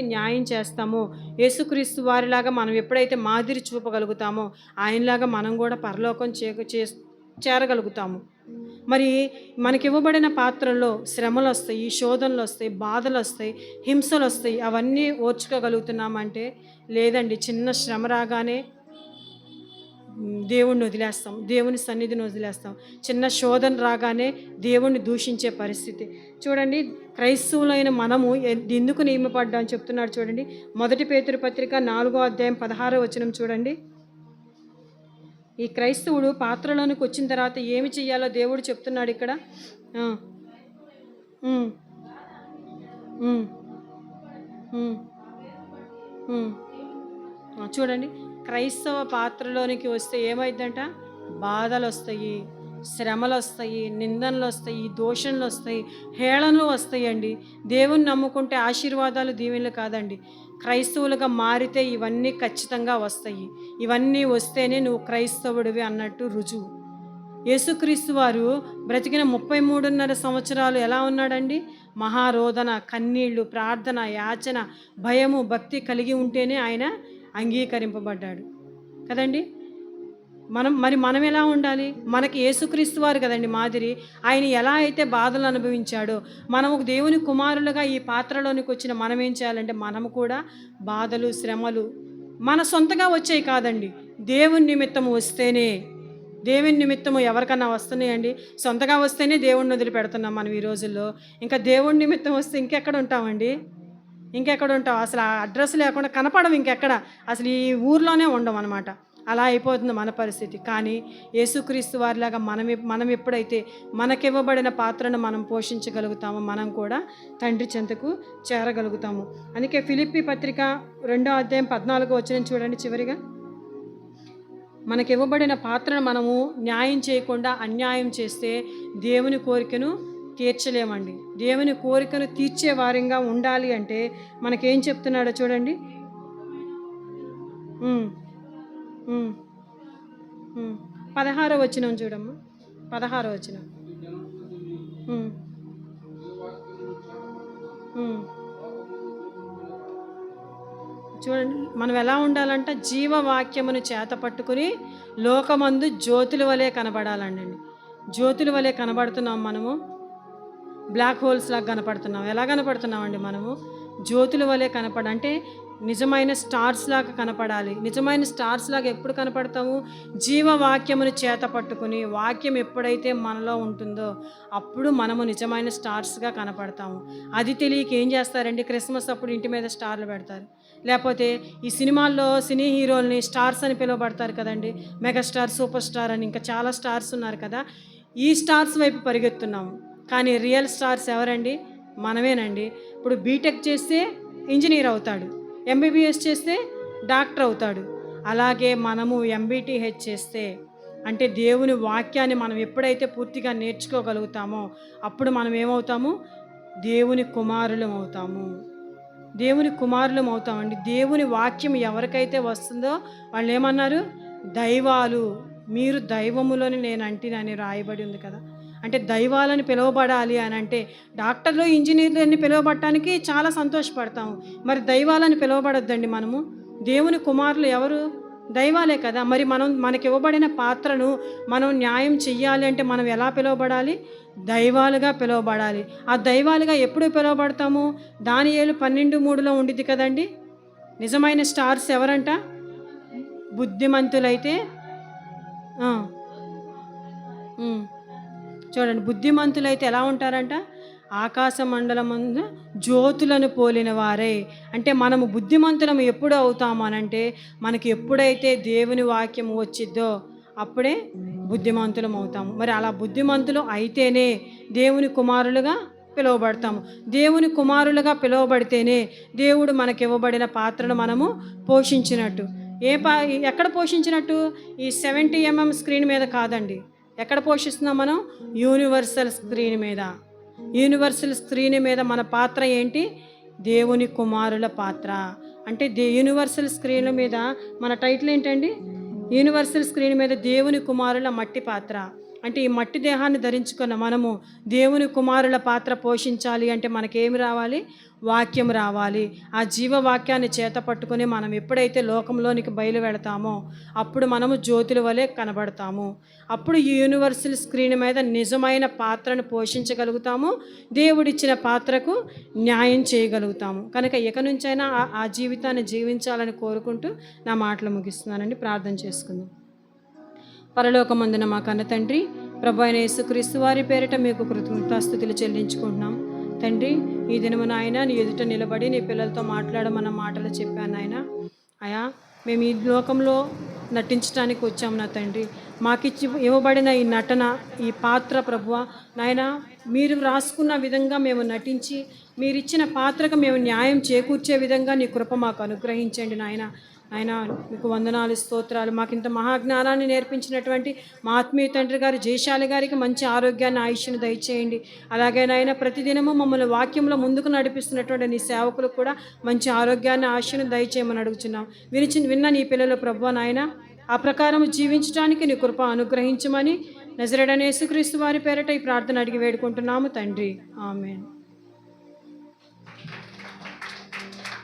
న్యాయం చేస్తామో యేసుక్రీస్తు వారిలాగా మనం ఎప్పుడైతే మాదిరి చూపగలుగుతామో ఆయనలాగా మనం కూడా పరలోకం చే చేరగలుగుతాము. మరి మనకి ఇవ్వబడిన పాత్రల్లో శ్రమలు వస్తాయి శోధనలు వస్తాయి బాధలు వస్తాయి హింసలు వస్తాయి అవన్నీ ఓర్చుకోగలుగుతున్నామంటే లేదండి చిన్న శ్రమ రాగానే దేవుణ్ణి వదిలేస్తాం దేవుని సన్నిధిని వదిలేస్తాం. చిన్న శోధన రాగానే దేవుణ్ణి దూషించే పరిస్థితి. చూడండి క్రైస్తవులైన మనము ఎందుకు ఎందుకు నియమపడ్డాం చెప్తున్నాడు చూడండి. మొదటి పేతురు పత్రిక నాలుగో అధ్యాయం పదహారో వచనం చూడండి. ఈ క్రైస్తవుడు పాత్రలోనికి వచ్చిన తర్వాత ఏమి చెయ్యాలో దేవుడు చెప్తున్నాడు ఇక్కడ? చూడండి. క్రైస్తవ పాత్రలోనికి వస్తే ఏమైందంట? బాధలు వస్తాయి శ్రమలు వస్తాయి నిందనలు వస్తాయి దోషణలు వస్తాయి హేళనలు వస్తాయండి. దేవుని నమ్ముకుంటే ఆశీర్వాదాలు దీవెనలు కాదండి. క్రైస్తవులుగా మారితే ఇవన్నీ ఖచ్చితంగా వస్తాయి. ఇవన్నీ వస్తేనే నువ్వు క్రైస్తవుడివి అన్నట్టు రుజువు. యేసుక్రీస్తు వారు బ్రతికిన ముప్పై మూడున్నర సంవత్సరాలు ఎలా ఉన్నాడండి? మహారోధన కన్నీళ్ళు ప్రార్థన యాచన భయము భక్తి కలిగి ఉంటేనే ఆయన అంగీకరింపబడ్డాడు. కదండి? మనం మరి మనం ఎలా ఉండాలి? మనకి యేసుక్రీస్తు వారు కదండి మాదిరి. ఆయన ఎలా అయితే బాధలు అనుభవించాడో మనం ఒక దేవుని కుమారులుగా ఈ పాత్రలోనికి వచ్చిన మనం ఏం చేయాలంటే మనము కూడా బాధలు శ్రమలు మన సొంతగా వచ్చాయి కాదండి. దేవుని నిమిత్తం వస్తేనే దేవుని నిమిత్తము ఎవరికన్నా వస్తున్నాయండి? సొంతగా వస్తేనే దేవుణ్ణి వదిలిపెడుతున్నాం మనం ఈ రోజుల్లో. ఇంకా దేవుడి నిమిత్తం వస్తే ఇంకెక్కడ ఉంటామండి? ఇంకెక్కడ ఉంటావు అసలు ఆ అడ్రస్ లేకుండా కనపడం ఇంకెక్కడ? అసలు ఈ ఊర్లోనే ఉండం అనమాట అలా అయిపోతుంది మన పరిస్థితి. కానీ యేసుక్రీస్తు వారిలాగా మనం మనం ఎప్పుడైతే మనకివ్వబడిన పాత్రను మనం పోషించగలుగుతామో మనం కూడా తండ్రి చెంతకు చేరగలుగుతాము. అందుకే ఫిలిప్పి పత్రిక రెండో అధ్యాయం పద్నాలుగో వచ్చిన చూడండి చివరిగా. మనకి ఇవ్వబడిన పాత్రను మనము న్యాయం చేయకుండా అన్యాయం చేస్తే దేవుని కోరికను తీర్చలేమండి. దేవుని కోరికను తీర్చే వారంగా ఉండాలి అంటే మనకేం చెప్తున్నాడో చూడండి. పదహారో వచ్చిన చూడమ్మా. పదహారో వచ్చిన చూడండి మనం ఎలా ఉండాలంట? జీవవాక్యమును చేత పట్టుకుని లోకమందు జ్యోతుల వలె కనబడాలండి. జ్యోతుల వలె కనబడుతున్నాం మనము. బ్లాక్ హోల్స్ లాగా కనపడుతున్నాం. ఎలా కనపడుతున్నామండి మనము? జ్యోతుల వలె కనపడ అంటే నిజమైన స్టార్స్ లాగా కనపడాలి. నిజమైన స్టార్స్ లాగా ఎప్పుడు కనపడతాము? జీవవాక్యమును చేత పట్టుకుని వాక్యం ఎప్పుడైతే మనలో ఉంటుందో అప్పుడు మనము నిజమైన స్టార్స్గా కనపడతాము. అది తెలియక ఏం చేస్తారండి? క్రిస్మస్ అప్పుడు ఇంటి మీద స్టార్లు పెడతారు. లేకపోతే ఈ సినిమాల్లో సినీ హీరోల్ని స్టార్స్ అని పిలువబడతారు కదండి? మెగాస్టార్ సూపర్ స్టార్ అని ఇంకా చాలా స్టార్స్ ఉన్నారు కదా? ఈ స్టార్స్ వైపు పరిగెత్తున్నాము. కానీ రియల్ స్టార్స్ ఎవరండి? మనమేనండి. ఇప్పుడు బీటెక్ చేస్తే ఇంజనీర్ అవుతాడు. ఎంబీబీఎస్ చేస్తే డాక్టర్ అవుతాడు. అలాగే మనము ఎంబీటీహెచ్ చేస్తే అంటే దేవుని వాక్యాన్ని మనం ఎప్పుడైతే పూర్తిగా నేర్చుకోగలుగుతామో అప్పుడు మనం ఏమవుతాము? దేవుని కుమారులం అవుతాము. దేవుని కుమారులం అవుతామండి. దేవుని వాక్యం ఎవరికైతే వస్తుందో వాళ్ళు ఏమన్నారు దైవాలు. మీరు దైవములోని నేను అంటినని రాయబడి ఉంది కదా. అంటే దైవాలని పిలువబడాలి అని అంటే డాక్టర్లు ఇంజనీర్లు పిలువబడటానికి చాలా సంతోషపడతాము మరి దైవాలని పిలువబడొద్దండి మనము? దేవుని కుమారులు ఎవరు? దైవాలే కదా. మరి మనం మనకి ఇవ్వబడిన పాత్రను మనం న్యాయం చెయ్యాలి అంటే మనం ఎలా పిలువబడాలి? దైవాలుగా పిలువబడాలి. ఆ దైవాలుగా ఎప్పుడు పిలువబడతాము? దాని ఏళ్ళు పన్నెండు మూడులో ఉండిద్ది కదండి. నిజమైన స్టార్స్ ఎవరంట? బుద్ధిమంతులైతే ఆ, చూడండి బుద్ధిమంతులైతే ఎలా ఉంటారంట? ఆకాశ మండలమందు జ్యోతులను పోలిన వారే. అంటే మనము బుద్ధిమంతులం ఎప్పుడు అవుతామనంటే మనకి ఎప్పుడైతే దేవుని వాక్యం వచ్చిద్దో అప్పుడే బుద్ధిమంతులం అవుతాము. మరి అలా బుద్ధిమంతులు అయితేనే దేవుని కుమారులుగా పిలువబడతాము. దేవుని కుమారులుగా పిలువబడితేనే దేవుడు మనకి ఇవ్వబడిన పాత్రను మనము పోషించినట్టు. ఏ పా ఎక్కడ పోషించినట్టు? ఈ సెవెంటీ ఎంఎం స్క్రీన్ మీద కాదండి. ఎక్కడ పోషిస్తున్నాం మనం? యూనివర్సల్ స్క్రీన్ మీద. యూనివర్సల్ స్క్రీన్ మీద మన పాత్ర ఏంటి? దేవుని కుమారుల పాత్ర. అంటే దే యూనివర్సల్ స్క్రీన్ మీద మన టైటిల్ ఏంటండి? యూనివర్సల్ స్క్రీన్ మీద దేవుని కుమారుల మట్టి పాత్ర. అంటే ఈ మట్టి దేహాన్ని ధరించుకున్న మనము దేవుని కుమారుల పాత్ర పోషించాలి అంటే మనకేమి రావాలి? వాక్యం రావాలి. ఆ జీవవాక్యాన్ని చేత పట్టుకొని మనం ఎప్పుడైతే లోకంలోనికి బయలు వెళతామో అప్పుడు మనము జ్యోతుల వలె కనబడతాము. అప్పుడు ఈ యూనివర్సల్ స్క్రీన్ మీద నిజమైన పాత్రను పోషించగలుగుతాము. దేవుడిచ్చిన పాత్రకు న్యాయం చేయగలుగుతాము. కనుక ఇక నుంచైనా ఆ- ఆ జీవితాన్ని జీవించాలని కోరుకుంటూ నా మాటలు ముగిస్తున్నానండి. ప్రార్థన చేసుకుందాం. పరలోకమందున మా కన్న తండ్రి ప్రభు అయిన యేసుక్రీస్తు వారి పేరిట మీకు కృతజ్ఞతాస్థుతులు చెల్లించుకుంటున్నాం. తండ్రి ఈ దినము నాయన నీ ఎదుట నిలబడి నీ పిల్లలతో మాట్లాడమన్న మాటలు చెప్పాను నాయన. అయా మేము ఈ లోకంలో నటించడానికి వచ్చాము నా తండ్రి. మాకిచ్చి ఇవ్వబడిన ఈ నటన ఈ పాత్ర ప్రభువ నాయన మీరు రాసుకున్న విధంగా మేము నటించి మీరిచ్చిన పాత్రకు మేము న్యాయం చేకూర్చే విధంగా నీ కృప మాకు అనుగ్రహించండి నాయన. ఆయన మీకు వందనాలు స్తోత్రాలు. మాకు ఇంత మహాజ్ఞానాన్ని నేర్పించినటువంటి మా ఆత్మీయ తండ్రి గారు జయశాలి గారికి మంచి ఆరోగ్యాన్ని ఆయుష్ను దయచేయండి. అలాగే నాయన ప్రతిదినము మమ్మల్ని వాక్యంలో ముందుకు నడిపిస్తున్నటువంటి నీ సేవకులకు కూడా మంచి ఆరోగ్యాన్ని ఆయుష్ను దయచేయమని అడుగుతున్నాం వినిచి విన్న నీ పిల్లలు ప్రభు నాయన ఆ ప్రకారం జీవించడానికి నీ కృప అనుగ్రహించమని నజరడనేసుక్రీస్తు వారి పేరట ఈ ప్రార్థన అడిగి వేడుకుంటున్నాము తండ్రి. ఆమెన్.